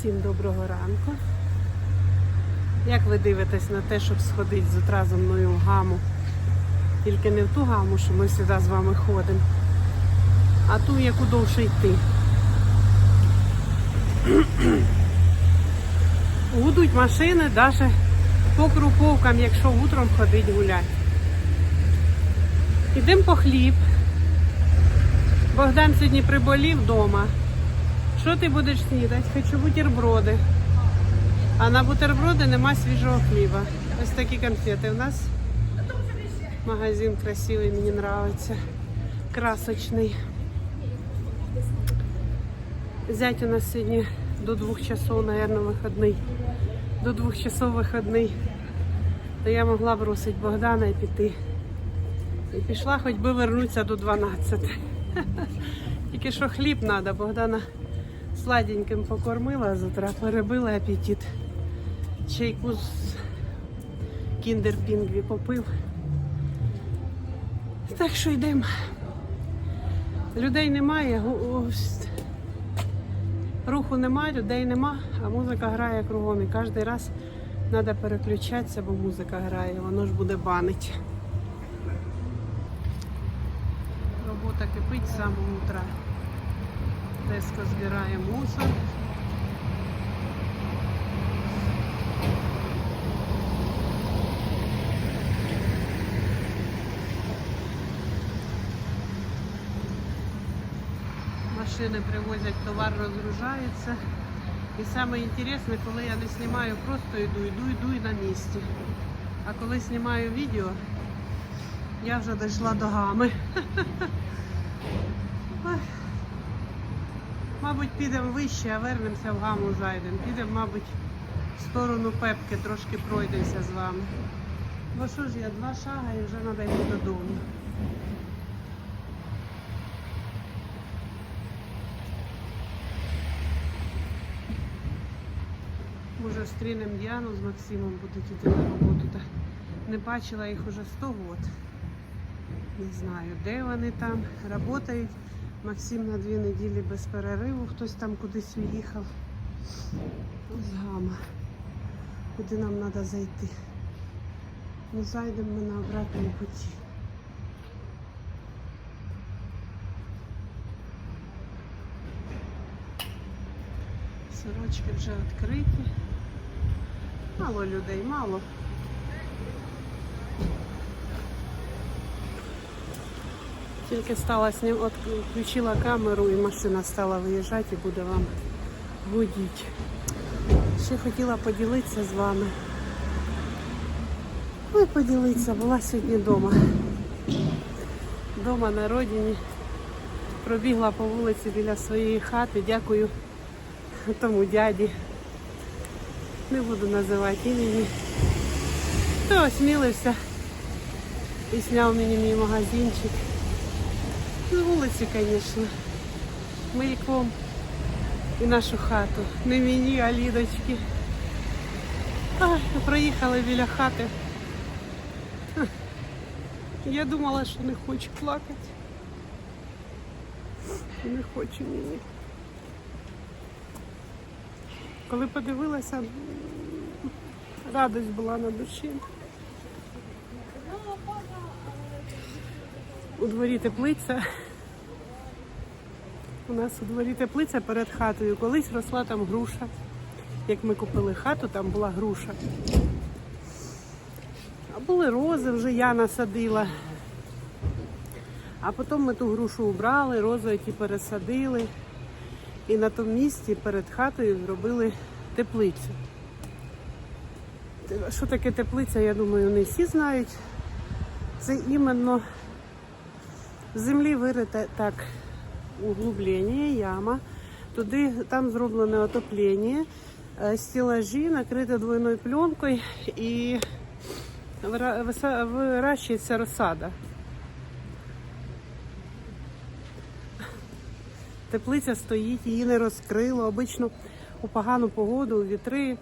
Всім доброго ранку. Як ви дивитесь на те, щоб сходити з утра мною в гаму? Тільки не в ту гаму, що ми завжди з вами ходимо, а ту, яку довше йти. Гудуть машини навіть по круповкам, якщо утром ходить гуляти. Ідемо по хліб. Богдан сьогодні приболів вдома. Що ти будеш снідати? Хочу бутерброди. А на бутерброди нема свіжого хліба. Ось такі конфети у нас. Магазин красивий, мені подобається. Красочний. Зять у нас сьогодні до двох часов, мабуть, вихідний. До двох часов вихідний. То я могла бросити Богдана і піти. І пішла хоч би вернутися до 12. Тільки що хліб треба, Богдана сладеньким покормила з утра, перебила апетит. Чайку з кіндер пінгві попив. Так що йдемо. Людей немає, руху немає, людей нема, а музика грає кругом. І кожен раз треба переключатися, бо музика грає, воно ж буде банить. Робота кипить з самого утра. Теско збирає мусор. Машини привозять товар, розгружаються. І саме коли я не знімаю, просто йду, йду, йду і на місці. А коли знімаю відео, я вже дійшла до гами. Мабуть, підемо вище, а вернемося в гаму зайдемо. Підемо, мабуть, в сторону пепки, трошки пройдемося з вами. Бо що ж я, два шага і вже треба йти додому. Може, зустрінемо Діану з Максимом, будуть йти на роботу. Та не бачила їх уже 100 років. Не знаю, де вони там працюють. Максим на дві неділі без перериву, хтось там кудись уїхав. Ось гама. Куди нам треба зайти? Ну, зайдемо ми на обратній путі. Сорочки вже відкриті. Мало людей, мало. Тільки стала снім, от включила камеру і машина стала виїжджати і буде вам гудіти. Ще хотіла поділитися з вами. Ну і поділитися, була сьогодні вдома. Дома на родині. Пробігла по вулиці біля своєї хати. Дякую тому дяді. Не буду називати імені. Хто осмілився і зняв мені мій магазинчик. З вулиці, звісно. Маяком і нашу хату. Не мені, а Лідочки. Ай, проїхали біля хати. Я думала, що не хочу плакати. Не хочу мені. Коли подивилася, радость була на душі. У дворі теплиця. У нас у дворі теплиця перед хатою. Колись росла там груша. Як ми купили хату, там була груша. А були рози, вже я насадила. А потім ми ту грушу убрали, рози ті пересадили. І на тому місці перед хатою зробили теплицю. Що таке теплиця, я думаю, не всі знають. Це іменно в землі вирите так углублення, яма. Туди там зроблене отоплення, е, стелажі накриті двойною пленкою і вирощується розсада. Теплиця стоїть, її не розкрило. Обично у погану погоду, у вітри.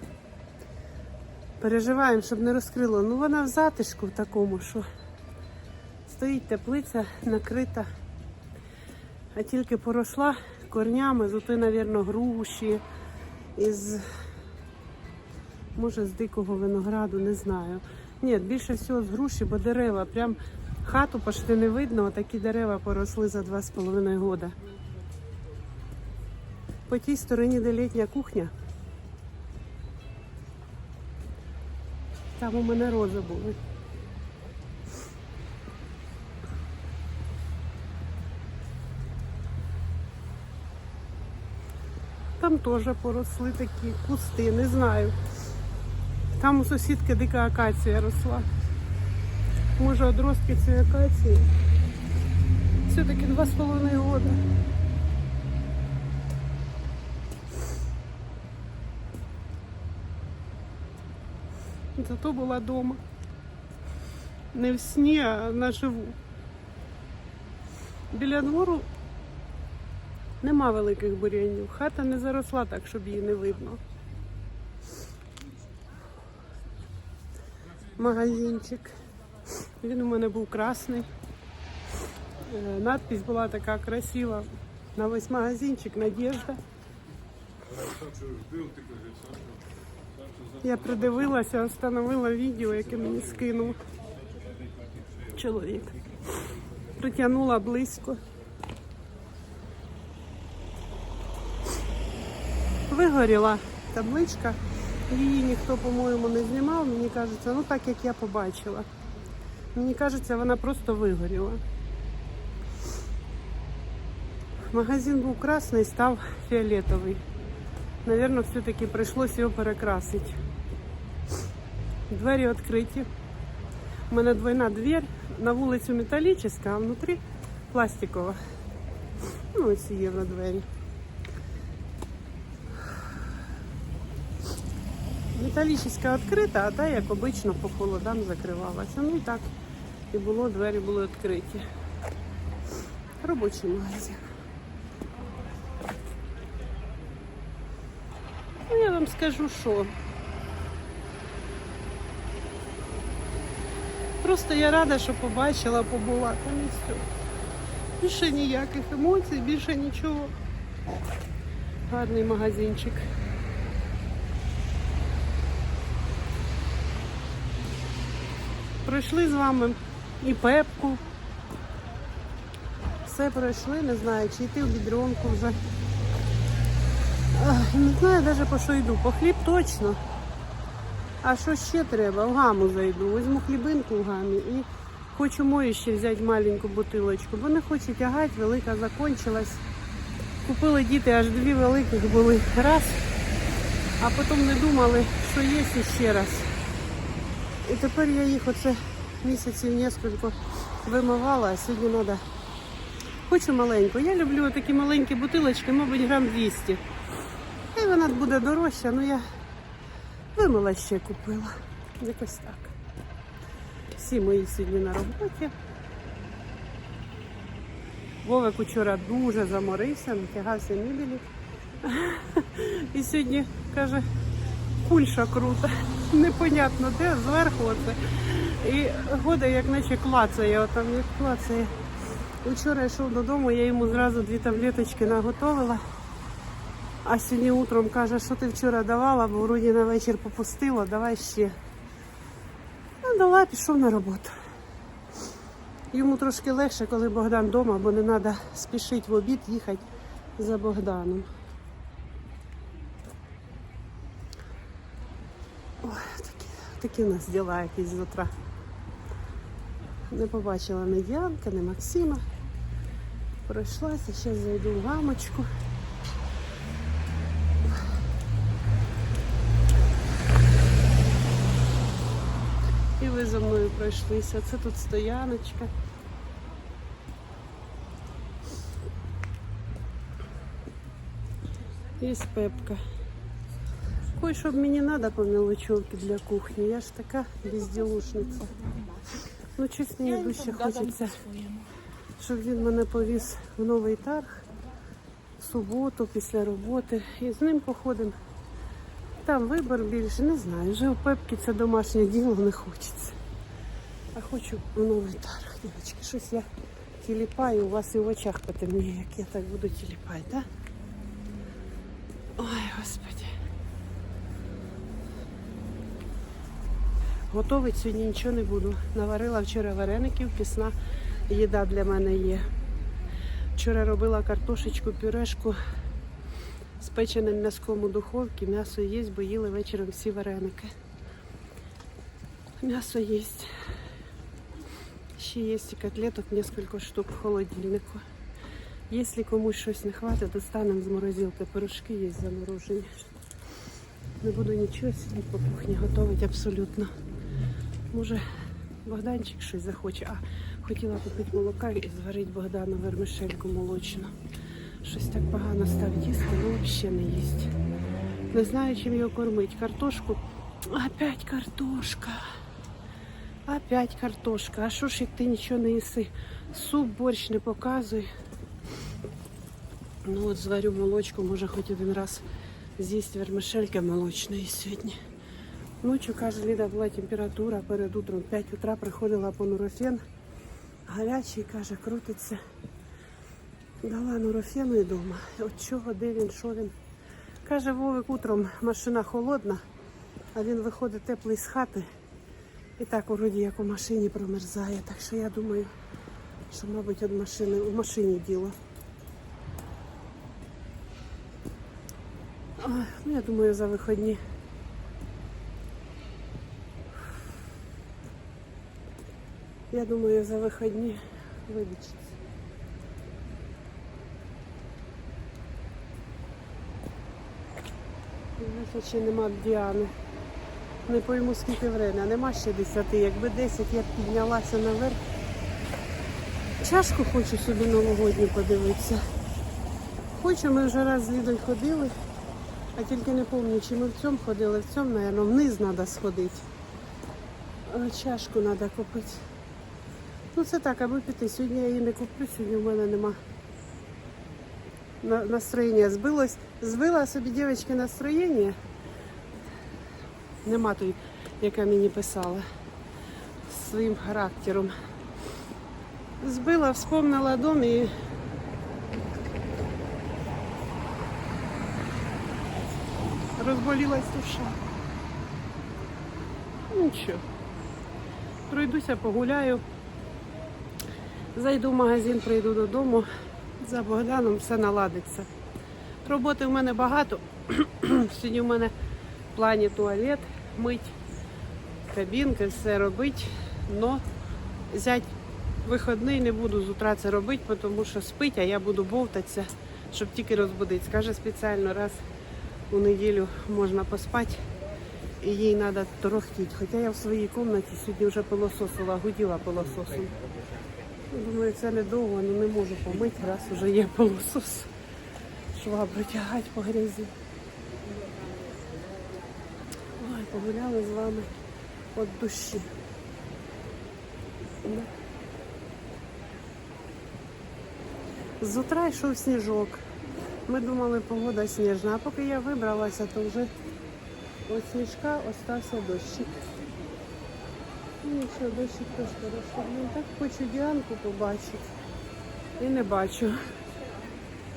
Переживаємо, щоб не розкрило. Ну вона в затишку в такому, що стоїть теплиця накрита, а тільки поросла корнями, зути, мабуть, груші із, може, з дикого винограду, не знаю. Ні, більше всього з груші, бо дерева, прям хату почти не видно, такі дерева поросли за два з половиною года. По тій стороні, де літня кухня. Там у мене рози були. Там теж поросли такі кусти, не знаю. Там у сусідки дика акація росла. Може, одростки цієї акації. Все-таки два з половиною года. Зато була вдома. Не в сні, а наживу. Біля двору нема великих бур'янів. Хата не заросла так, щоб її не видно. Магазинчик. Він у мене був красний. Е, Надпись була така красива. На весь магазинчик Надежда. Я придивилася, встановила відео, яке мені скинув чоловік. Притягнула близько. Вигоріла табличка. Її ніхто, по-моєму, не знімав. Мені кажеться, ну так як я побачила. Мені кажеться, вона просто вигоріла. Магазин був красний, став фіолетовий. Наверное, все-таки прийшлось його перекрасити. Двері відкриті. У мене двойна дверь. На вулицю металічна, а внутрі пластикова. Ну, ось є на двері. Металічна відкрита, а та, як обично, по холодам закривалася. Ну і так і було, двері були відкриті. Робочий магазин. Ну, я вам скажу, що. Просто я рада, що побачила, побула там і все. Більше ніяких емоцій, більше нічого. Гарний магазинчик. Пройшли з вами і пепку. Все пройшли, не знаю, чи йти в відронку вже. Не знаю навіть по що йду. По хліб точно. А що ще треба? В гаму зайду. Візьму хлібинку в гамі і хочу мою ще взяти маленьку бутилочку, бо не хочу тягати, велика закончилась. Купили діти, аж дві великих були раз, а потім не думали, що є ще раз. І тепер я їх оце місяців несколько вимивала, а сьогодні треба. Хочу маленьку. Я люблю такі маленькі бутилочки, мабуть, грам 200. І вона буде дорожча, ну я вимила ще купила. Якось так. Всі мої сьогодні на роботі. Вовик учора дуже заморився, натягався мебелі. І сьогодні каже, кульша крута. Непонятно де, зверху оце. І года як наче клацає, отам як клацає. Вчора йшов додому, я йому зразу дві таблеточки наготовила. А сьогодні утром каже, що ти вчора давала, бо вроді на вечір попустила, давай ще. Ну, дала, пішов на роботу. Йому трошки легше, коли Богдан вдома, бо не треба спішити в обід їхати за Богданом. Ой, такі, у нас діла якісь з утра. Не побачила ні Діанка, ні Максима. Пройшлася, зараз зайду в гамочку. І ви за мною пройшлися. Це тут стояночка. Є пепка. Кой, щоб мені треба по мелочевке для кухні. Я ж така безділушниця. Ну, щось мені дужче хочеться, щоб він мене повіз в новий тарг в суботу після роботи. І з ним походимо. Там вибір більше, не знаю. Вже у пепки це домашнє діло не хочеться. А хочу в новий тарг, дівчатки. Щось я тіліпаю, у вас і в очах потемніє, як я так буду тіліпати, так? Да? Ой, господи. Готовить сьогодні нічого не буду. Наварила вчора вареників, пісна їда для мене є. Вчора робила картошечку, пюрешку з печеним м'язком у духовці. М'ясо є, бо їли вечором всі вареники. М'ясо є. Ще є котлеток кілька штук в холодильнику. Якщо комусь щось не хватить, достанемо з морозилки. Пирожки є заморожені. Не буду нічого сидіти по кухні готувати абсолютно. Може, Богданчик щось захоче. А хотіла купити молока і зварити Богдану вермишельку молочну. Щось так погано став їсти, ну взагалі не їсть. Не знаю, чим його кормити. Картошку. Опять картошка. Опять картошка. А що ж як ти нічого не їси? Суп, борщ не показуй. Ну от зварю молочку, може хоч один раз з'їсть вермишельки молочної сьогодні. Ночью, каже, Ліда, була температура перед утром. 5 утра приходила по нурофен. Гарячий, каже, крутиться. Дала нурофену і дома. От чого, де він, що він. Каже, Вовик утром машина холодна, а він виходить теплий з хати. І так вроді як у машині промерзає. Так що я думаю, що, мабуть, від машини, у машині діло. Ой, ну, я думаю, за вихідні. Я думаю, за вихідні вилічиться. Знаєте, ще нема Діани. Не пойму скільки время, нема ще 10. Якби 10 я б піднялася наверх. Чашку хочу собі новогодню подивитися. Хочу, ми вже раз з Лідою ходили, а тільки не пам'ятаю, чи ми в цьому ходили, в цьому, мабуть, вниз треба сходити. Чашку треба купити. Ну це так, аби піти. Сьогодні я її не куплю, сьогодні в мене нема на- настроєння. Збилось, збила собі дівчинки настроєння. Нема той, яка мені писала своїм характером. Збила, вспомнила дом і розболілась душа. Нічого. Пройдуся, погуляю. Зайду в магазин, прийду додому. За Богданом все наладиться. Роботи в мене багато. Сьогодні в мене в плані туалет, мить, кабінки, все робити. Но взяти вихідний не буду з утра це робити, тому що спить, а я буду бовтатися, щоб тільки розбудити. Скаже спеціально раз у неділю можна поспати. І їй треба торохтіти. Хоча я в своїй кімнаті сьогодні вже пилососила, гуділа пилососом. Думаю, це недовго, але не можу помити, раз вже є пилосос. Швабру тягати по грязі. Ой, погуляли з вами від душі. З утра йшов сніжок. Ми думали, погода сніжна, а поки я вибралася, то вже від сніжка остався дощик. Ну нічого, дощик теж хорошо. Ну так хочу Діанку побачити. І не бачу.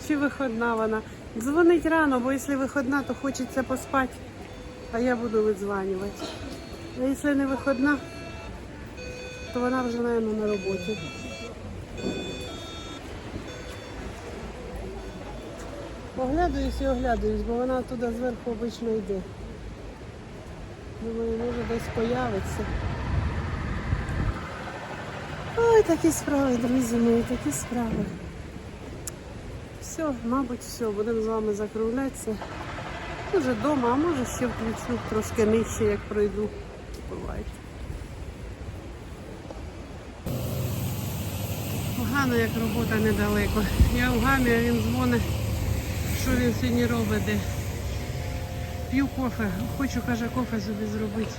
Чи виходна вона. Дзвонить рано, бо якщо виходна, то хочеться поспати, а я буду видзванювати. А якщо не виходна, то вона вже, мабуть, на роботі. Оглядаюсь і оглядаюсь, бо вона туди зверху обично йде. Думаю, може десь появиться. Ой, такі справи, друзі мої, такі справи. Все, мабуть, все, будемо з вами закруглятися. Може вдома, а може ще включу трошки нижче, як пройду. Бувайте. Погано, як робота недалеко. Я в гамі, а він дзвонить, що він сьогодні робить. де. П'ю кофе. Хочу, каже, кофе собі зробити.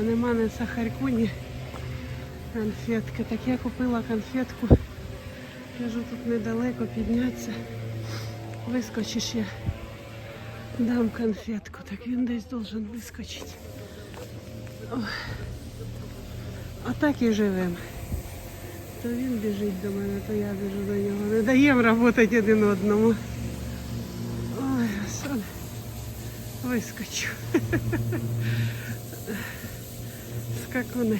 А нема ні сахарку, ні конфетки. Так я купила конфетку. Кажу, тут недалеко піднятися. Вискочиш я. Дам конфетку. Так він десь должен вискочити. Ой. А так і живемо. То він біжить до мене, то я біжу до нього. Не даємо працювати один одному. Ой, Господи. Вискочу. Скакунець.